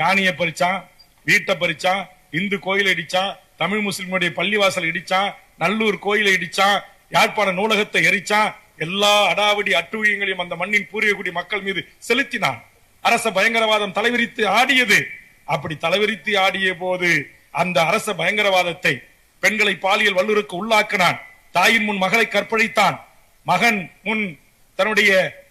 காணிய பறிச்சான் வீட்டை பறிச்சான் இந்து கோயிலை இடிச்சான் தமிழ் முஸ்லிமுடைய பள்ளிவாசல் இடிச்சான் நல்லூர் கோயிலை இடிச்சான் யாழ்ப்பாண நூலகத்தை எரிச்சான் எல்லா அடாவடி அட்டுழியங்களையும் அந்த மண்ணின் பூர்வீகுடி மக்கள் மீது செலுத்தினான். அரச பயங்கரவாதம் தலைவிரித்து ஆடியது. அப்படி தலைவிரித்து ஆடிய போது அந்த அரச பயங்கரவாதத்தை பெண்களை பாலியல் வல்லுருக்கு உள்ளாக்கினான். தாயின் முன் மகளை கற்பழித்தான். மகன் முன் தன்னுடைய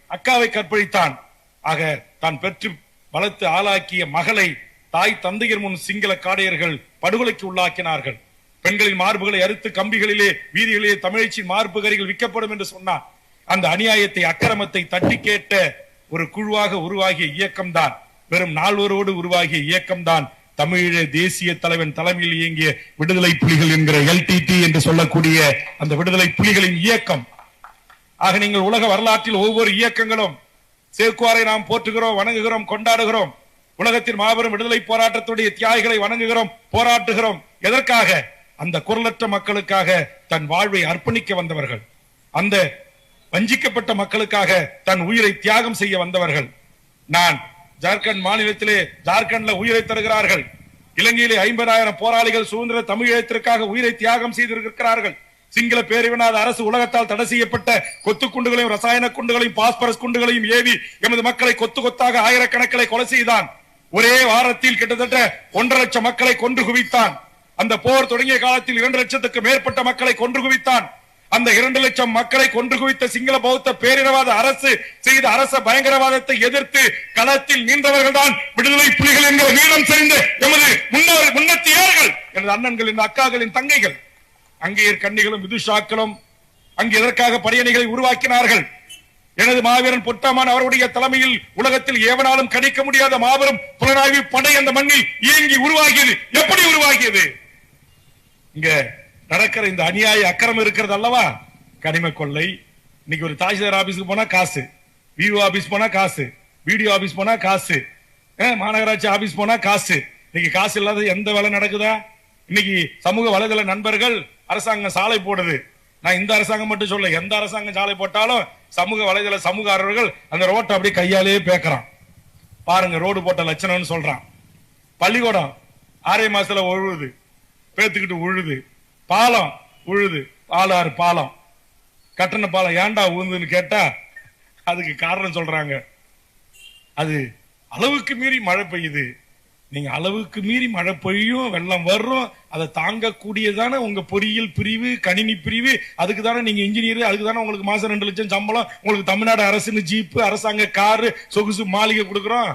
அக்காவை கற்பழித்தான். ஆக தான் பெற்று வளர்த்து ஆளாக்கிய மகளை தாய் தந்தையர் முன் சிங்கள காடையர்கள் படுகொலைக்கு உள்ளாக்கினார்கள். பெண்களின் மார்புகளை அறுத்து கம்பிகளிலே வீதிகளிலே தமிழச்சின் மார்பு கறிகள் விற்கப்படும் என்று சொன்னார் அந்த அநியாயத்தை அக்கிரமத்தை தட்டி கேட்ட ஒரு குழுவாக உருவாகிய இயக்கம்தான் வெறும் நால்வரோடு உருவாகிய இயக்கம்தான் தமிழீழ தேசிய தலைவன் தலைமையில் இயங்கிய விடுதலை புலிகள் என்கிற எல்டிடி என்று சொல்லக்கூடிய அந்த விடுதலை புலிகளின் இயக்கம். ஆக நீங்கள் உலக வரலாற்றில் ஒவ்வொரு இயக்கங்களும் சேக்குவாரை நாம் போற்றுகிறோம் வணங்குகிறோம் கொண்டாடுகிறோம். உலகத்தின் மாபெரும் விடுதலை போராட்டத்துடைய தியாகிகளை வணங்குகிறோம் போராட்டுகிறோம். எதற்காக? அந்த குரலற்ற மக்களுக்காக தன் வாழ்வை அர்ப்பணிக்க வந்தவர்கள். அந்த வஞ்சிக்கப்பட்ட மக்களுக்காக தன் உயிரை தியாகம் செய்ய வந்தவர்கள். நான் ஜார்க்கண்ட் மாநிலத்திலே ஜார்க்கண்ட்ல உயிரை தருகிறார்கள். இலங்கையிலே ஐம்பதாயிரம் போராளிகள் சுதந்திர தமிழகத்திற்காக உயிரை தியாகம் செய்திருக்கிறார்கள். சிங்கள பேரிவினாத அரசு உலகத்தால் தடை செய்யப்பட்ட கொத்து குண்டுகளையும் ரசாயன குண்டுகளையும் பாஸ்பரஸ் குண்டுகளையும் ஏவி எமது மக்களை கொத்து கொத்தாக ஆயிரக்கணக்கிலே கொலை செய்தான். ஒரே வாரத்தில் கிட்டத்தட்ட ஒன்றரை லட்சம் மக்களை கொன்று குவித்தான். அந்த போர் தொடங்கிய காலத்தில் இரண்டு லட்சத்துக்கு மேற்பட்ட மக்களை கொன்று குவித்தான். அந்த இரண்டு லட்சம் மக்களை கொன்று குவித்த சிங்கள பௌத்த பேரினவாத அரசு செய்த அரச பயங்கரவாதத்தை எதிர்த்து களத்தில் நின்றவர்கள் தான் விடுதலை புலிகள் என்கிற வீரம் செய்த எமது முன்னோர் முன்னத்தியார்கள் எனது அண்ணன்களின் அக்காக்களின் தங்கைகள். அங்கேயர் கண்ணிகளும் விதுஷாக்களும் அங்கு எதற்காக படையணிகளை உருவாக்கினார்கள்? எனது மாவீரன் பொட்டாமான் அவருடைய தலைமையில் உலகத்தில் ஏவனாலும் கணிக்க முடியாத மாபெரும் புலனாய்வு படை அந்த மண்ணில் இயங்கி உருவாகியது. எப்படி உருவாகியது? இங்க நடக்கிற இந்த அநியாய அக்கிரம் இருக்கிறது அல்லவா? கனிம கொள்ளை. இன்னைக்கு ஒரு தாசில்தார் ஆபீஸ்க்கு போனா காசு. விஓ ஆபீஸ் போனா காசு. பிடிஓ ஆபீஸ் போனா காசு. மாநகராட்சி ஆபீஸ் போனா காசு. இன்னைக்கு காசு இல்லாத எந்த வேலை நடக்குதா? இன்னைக்கு சமூக வலைதள நண்பர்கள் அரசாங்கம் சாலை போடுது. நான் இந்த அரசாங்கம் மட்டும் சொல்ல எந்த அரசாங்கம் சாலை போட்டாலும் சமூக வலைதள சமூக ஆர்வலர்கள் அந்த ரோட்டை அப்படியே கையாலேயே பேக்கிறான். பாருங்க ரோடு போட்ட லட்சணம்னு சொல்றான். பள்ளிக்கூடம் ஆறே மாசத்துல உழுவுது. பேத்துக்கிட்டு உழுது. பாலம் உழுது. பாலாறு பாலம். கட்டண பாலம் ஏன்டா உழுதுன்னு கேட்டா அதுக்கு காரணம் சொல்றாங்க. அது அளவுக்கு மீறி மழை பெய்யுது. நீங்க அளவுக்கு மீறி மழை பெய்யும் வெள்ளம் வரும் அதை தாங்கக்கூடியதான உங்க பொறியியல் பிரிவு கணினி பிரிவு அதுக்கு தானே நீங்க இன்ஜினியர் அதுக்கு தானே உங்களுக்கு மாசம் ரெண்டு லட்சம் சம்பளம் உங்களுக்கு தமிழ்நாடு அரசுன்னு ஜீப்பு அரசாங்க காரு சொகுசு மாளிகை கொடுக்குறோம்.